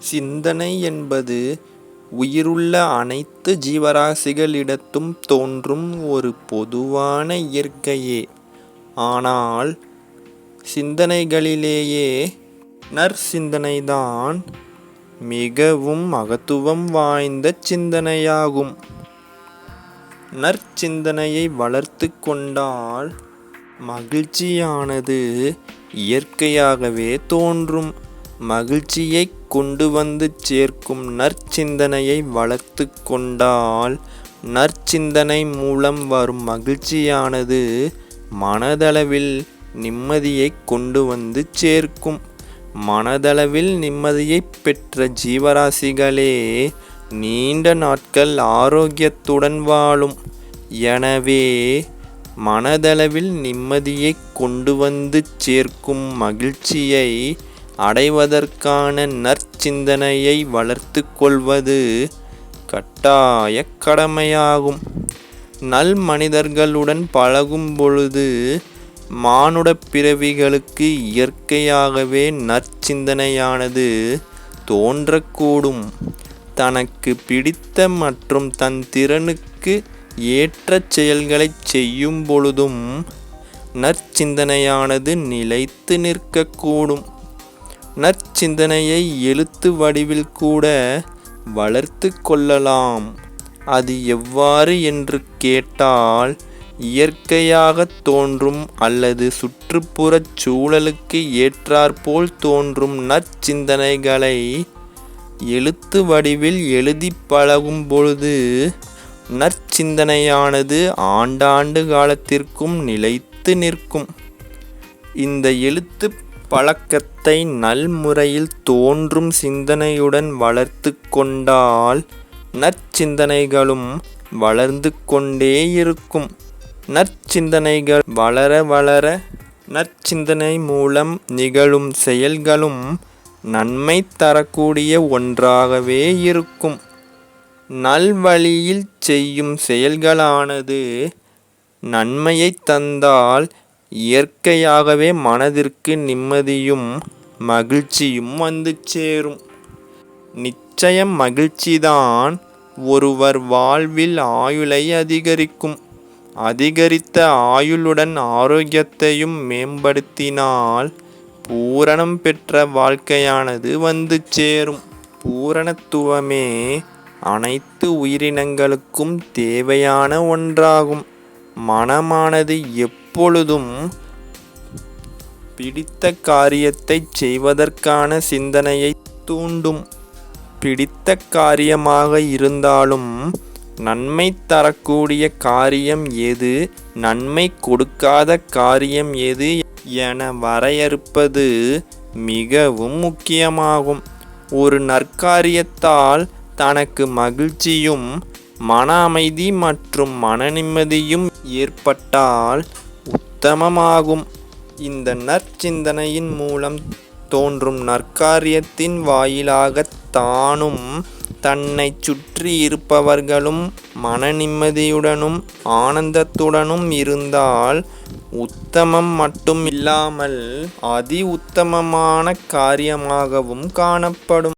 சிந்தனை என்பது உயிருள்ள அனைத்து ஜீவராசிகளிடத்தும் தோன்றும் ஒரு பொதுவான இயற்கையே. ஆனால் சிந்தனைகளிலேயே நற்சிந்தனைதான் மிகவும் மகத்துவம் வாய்ந்த சிந்தனையாகும். நற்சிந்தனையை வளர்த்து கொண்டால் மகிழ்ச்சியானது இயற்கையாகவே தோன்றும். மகிழ்ச்சியைக் கொண்டு வந்து சேர்க்கும் நற்சிந்தனையை வளர்த்து கொண்டால் நற்சிந்தனை மூலம் வரும் மகிழ்ச்சியானது மனதளவில் நிம்மதியை கொண்டு வந்து சேர்க்கும். மனதளவில் நிம்மதியைப் பெற்ற ஜீவராசிகளே நீண்ட நாட்கள் ஆரோக்கியத்துடன் வாழும். எனவே மனதளவில் நிம்மதியை கொண்டு வந்து சேர்க்கும் மகிழ்ச்சியை அடைவதற்கான நற்சிந்தனையை வளர்த்து கொள்வது கட்டாய கடமையாகும். நல்மனிதர்களுடன் பழகும் பொழுது மானுடப் பிறவிகளுக்கு இயற்கையாகவே நற்சிந்தனையானது தோன்றக்கூடும். தனக்கு பிடித்த மற்றும் தன் திறனுக்கு ஏற்ற செயல்களைச் செய்யும் பொழுதும் நற்சிந்தனையானது நிலைத்து நிற்கக்கூடும். நற்சிந்தனையை எழுத்து வடிவில் கூட வளர்த்துக் கொள்ளலாம். அது எவ்வாறு என்று கேட்டால் இயற்கையாகத் தோன்றும் அல்லது சுற்றுப்புறச் சூழலுக்கு ஏற்றாற்போல் தோன்றும் நற்சிந்தனைகளை எழுத்து வடிவில் எழுதிப் பழகும் பொழுது நற்சிந்தனையானது ஆண்டாண்டு காலத்திற்கும் நிலைத்து நிற்கும். இந்த எழுத்து பழக்கத்தை நல்முறையில் தோன்றும் சிந்தனையுடன் வளர்த்து கொண்டால் நற்சிந்தனைகளும் வளர்ந்து கொண்டே இருக்கும். நற்சிந்தனைகள் வளர வளர நற்சிந்தனை மூலம் நிகழும் செயல்களும் நன்மை தரக்கூடிய ஒன்றாகவே இருக்கும். நல்வழியில் செய்யும் செயல்களானது நன்மையை தந்தால் இயற்கையாகவே மனதிற்கு நிம்மதியும் மகிழ்ச்சியும் வந்து சேரும். நிச்சயம் மகிழ்ச்சிதான் ஒருவர் வாழ்வில் ஆயுளை அதிகரிக்கும். அதிகரித்த ஆயுளுடன் ஆரோக்கியத்தையும் மேம்படுத்தினால் பூரணம் பெற்ற வாழ்க்கையானது வந்து சேரும். பூரணத்துவமே அனைத்து உயிரினங்களுக்கும் தேவையான ஒன்றாகும். மனமானது எப் எப்பொழுதும் பிடித்த காரியத்தைச் செய்வதற்கான சிந்தனையை தூண்டும். பிடித்த காரியமாக இருந்தாலும் நன்மை தரக்கூடிய காரியம் எது நன்மை கொடுக்காத காரியம் எது என வரையறுப்பது மிகவும் முக்கியமாகும். ஒரு நற்காரியத்தால் தனக்கு மகிழ்ச்சியும் மன அமைதி மற்றும் மன நிம்மதியும் ஏற்பட்டால் உத்தமமாகும். இந்த நற்சிந்தனையின் மூலம் தோன்றும் நற்காரியத்தின் வாயிலாகத் தானும் தன்னைச் மன மனநிம்மதியுடனும் ஆனந்தத்துடனும் இருந்தால் உத்தமம் மட்டும் இல்லாமல் அதி உத்தமமான காரியமாகவும் காணப்படும்.